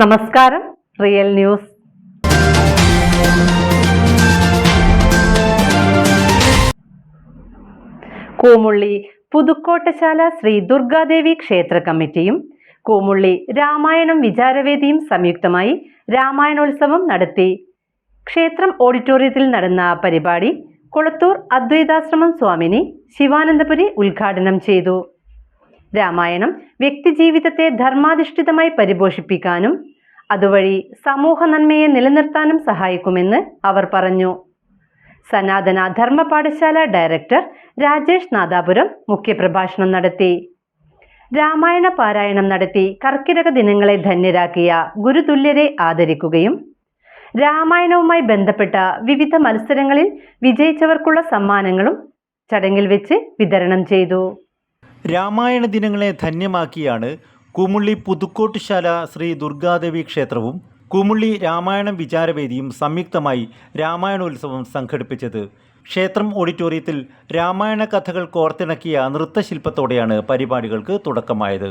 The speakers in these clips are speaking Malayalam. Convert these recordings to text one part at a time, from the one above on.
നമസ്കാരം. Real news. കൂമുള്ളി പുതുക്കോട്ടശാല ശ്രീ ദുർഗാദേവി ക്ഷേത്ര കമ്മിറ്റിയും കൂമുള്ളി രാമായണം വിചാരവേദിയും സംയുക്തമായി രാമായണോത്സവം നടത്തി. ക്ഷേത്രം ഓഡിറ്റോറിയത്തിൽ നടന്ന പരിപാടി കൊളത്തൂർ അദ്വൈതാശ്രമം സ്വാമിനി ശിവാനന്ദപുരി ഉദ്ഘാടനം ചെയ്തു. രാമായണം വ്യക്തിജീവിതത്തെ ധർമാധിഷ്ഠിതമായി പരിപോഷിപ്പിക്കാനും അതുവഴി സമൂഹ നന്മയെ നിലനിർത്താനും സഹായിക്കുമെന്ന് അവർ പറഞ്ഞു. സനാതന ധർമ്മ പാഠശാല ഡയറക്ടർ രാജേഷ് നാദാപുരം മുഖ്യപ്രഭാഷണം നടത്തി. രാമായണ പാരായണം നടത്തി കർക്കിടക ദിനങ്ങളെ ധന്യരാക്കിയ ഗുരുതുല്യരെ ആദരിക്കുകയും രാമായണവുമായി ബന്ധപ്പെട്ട വിവിധ മത്സരങ്ങളിൽ വിജയിച്ചവർക്കുള്ള സമ്മാനങ്ങളും ചടങ്ങിൽ വെച്ച് വിതരണം ചെയ്തു. രാമായണ ദിനങ്ങളെ ധന്യമാക്കിയാണ് കുമുള്ളി പുതുക്കോട്ടുശാല ശ്രീ ദുർഗാദേവി ക്ഷേത്രവും കുമുള്ളി രാമായണം വിചാരവേദിയും സംയുക്തമായി രാമായണോത്സവം സംഘടിപ്പിച്ചത്. ക്ഷേത്രം ഓഡിറ്റോറിയത്തിൽ രാമായണ കഥകൾ കോർത്തിണക്കിയ നൃത്തശില്പത്തോടെയാണ് പരിപാടികൾക്ക് തുടക്കമായത്.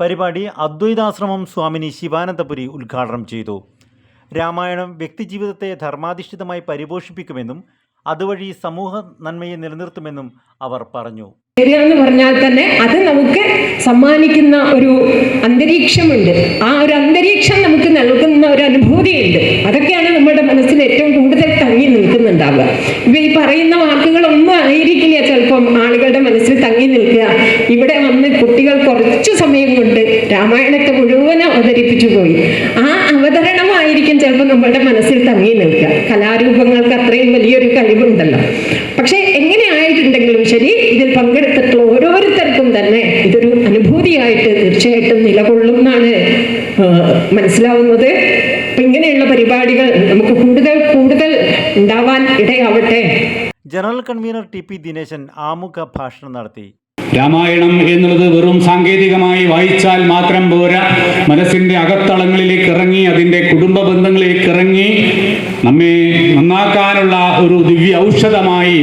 പരിപാടി അദ്വൈതാശ്രമം സ്വാമിനി ശിവാനന്ദപുരി ഉദ്ഘാടനം ചെയ്തു. രാമായണം വ്യക്തിജീവിതത്തെ ധർമാധിഷ്ഠിതമായി പരിപോഷിപ്പിക്കുമെന്നും അതുവഴി സമൂഹ നന്മയെ നിലനിർത്തുമെന്നും അവർ പറഞ്ഞു. എന്ന് പറഞ്ഞാൽ തന്നെ അത് നമുക്ക് സമ്മാനിക്കുന്ന ഒരു അന്തരീക്ഷമുണ്ട്. ആ ഒരു അന്തരീക്ഷം നമുക്ക് നൽകുന്ന ഒരു അനുഭൂതിയുണ്ട്. അതൊക്കെയാണ് നമ്മുടെ മനസ്സിൽ ഏറ്റവും കൂടുതൽ തങ്ങി നിൽക്കുന്നുണ്ടാവുക. ഇപ്പൊ ഈ പറയുന്ന വാക്കുകളൊന്നും ആയിരിക്കില്ല ചിലപ്പം ആളുകളുടെ മനസ്സിൽ തങ്ങി നിൽക്കുക. ഇവിടെ വന്ന് കുട്ടികൾ കുറച്ചു സമയം രാമായണത്തെ മുഴുവൻ അവതരിപ്പിച്ചു പോയി. ആ അവതരണമായിരിക്കും ചിലപ്പോൾ നമ്മുടെ മനസ്സിൽ തങ്ങി നിൽക്കുക. കലാരൂപങ്ങൾക്ക് അത്രയും വലിയൊരു കഴിവുണ്ടല്ലോ. പക്ഷേ എങ്ങനെയായിട്ടുണ്ടെങ്കിലും ശരി ഇതിൽ പങ്കെടുത്തിട്ടുള്ള ഓരോരുത്തർക്കും തന്നെ ഇതൊരു അനുഭൂതിയായിട്ട് തീർച്ചയായിട്ടും നിലകൊള്ളും എന്നാണ് മനസ്സിലാവുന്നത്. അപ്പൊ ഇങ്ങനെയുള്ള പരിപാടികൾ നമുക്ക് കൂടുതൽ കൂടുതൽ ഉണ്ടാവാൻ ഇടയാവട്ടെ. General convener T P Dineshan ആമുഖ ഭാഷണം നടത്തി. രാമായണം എന്നുള്ളത് വെറും സാങ്കേതികമായി വായിച്ചാൽ മാത്രം പോരാ. മനസ്സിന്റെ അകത്തളങ്ങളിലേക്ക് ഇറങ്ങി അതിന്റെ കുടുംബ ബന്ധങ്ങളിലേക്ക് ഇറങ്ങി നമ്മെ നന്നാക്കാനുള്ള ഒരു ദിവ്യ ഔഷധമായി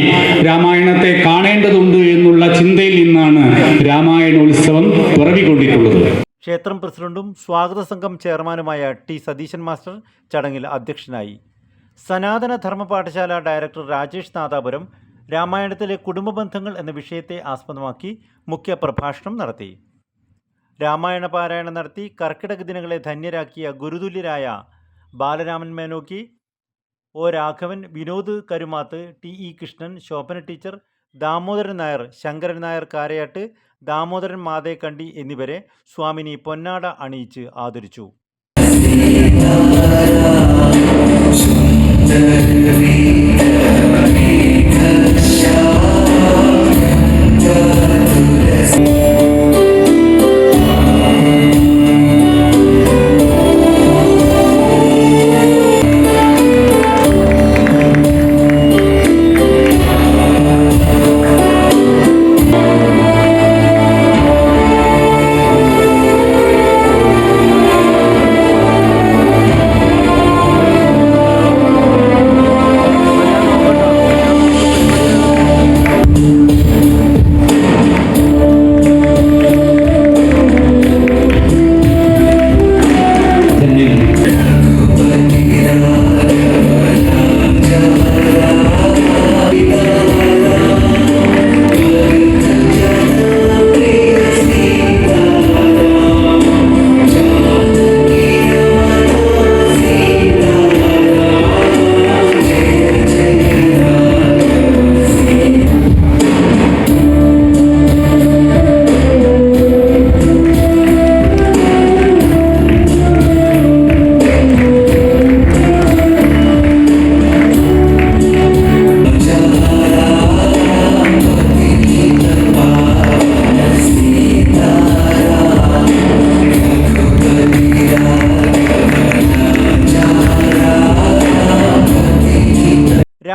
രാമായണത്തെ കാണേണ്ടതുണ്ട് എന്നുള്ള ചിന്തയിൽ നിന്നാണ് രാമായണോത്സവം പിറവിക്കൊണ്ടിട്ടുള്ളത്. ക്ഷേത്രം പ്രസിഡന്റും സ്വാഗത സംഘം ചെയർമാനുമായ ടി സതീശൻ മാസ്റ്റർ ചടങ്ങിൽ അധ്യക്ഷനായി. സനാതന ധർമ്മ പാഠശാല ഡയറക്ടർ രാജേഷ് നാദാപുരം രാമായണത്തിലെ കുടുംബ ബന്ധങ്ങൾ എന്ന വിഷയത്തെ ആസ്പദമാക്കി മുഖ്യ പ്രഭാഷണം നടത്തി രാമായണ പാരായണം നടത്തി കർക്കിടക ദിനങ്ങളെ ധന്യരാക്കിയ ഗുരുതുല്യരായ Balaraman Menokki O Raghavan Vinod Karumath T E Krishnan Shobhana teacher Damodaran Nair Sankaran Nair Karayat Damodaran Mathekandi എന്നിവരെ സ്വാമിനി പൊന്നാട അണിയിച്ച് ആദരിച്ചു Oh.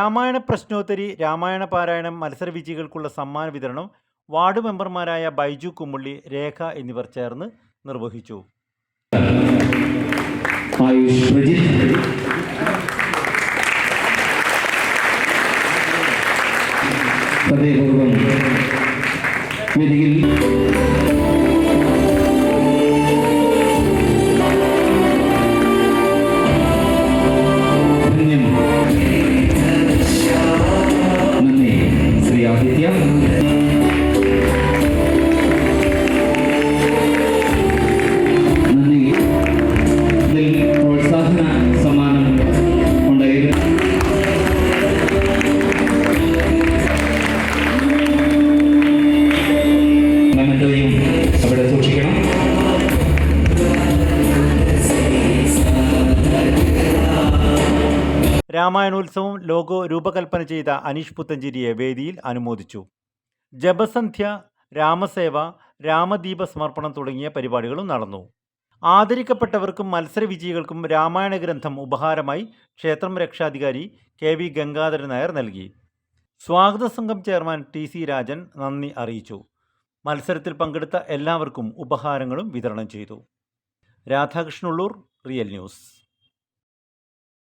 രാമായണ പ്രശ്നോത്തരി രാമായണ പാരായണം മത്സരവിജയികൾക്കുള്ള സമ്മാന വിതരണം വാർഡ് മെമ്പർമാരായ ബൈജു കുമ്മുള്ളി രേഖ എന്നിവർ ചേർന്ന് നിർവഹിച്ചു. വേദിയിൽ രാമായണോത്സവം ലോഗോ രൂപകൽപ്പന ചെയ്ത അനീഷ് പുത്തഞ്ചേരിയെ വേദിയിൽ അനുമോദിച്ചു. ജപസന്ധ്യ രാമസേവ രാമദീപ സമർപ്പണം തുടങ്ങിയ പരിപാടികളും നടന്നു. ആദരിക്കപ്പെട്ടവർക്കും മത്സര വിജയികൾക്കും രാമായണ ഗ്രന്ഥം ഉപഹാരമായി ക്ഷേത്രം രക്ഷാധികാരി കെ വി ഗംഗാധരൻ നായർ നൽകി. സ്വാഗത സംഘം ചെയർമാൻ ടി സി രാജൻ നന്ദി അറിയിച്ചു. മത്സരത്തിൽ പങ്കെടുത്ത എല്ലാവർക്കും ഉപഹാരങ്ങളും വിതരണം ചെയ്തു. Radhakrishnullur real news.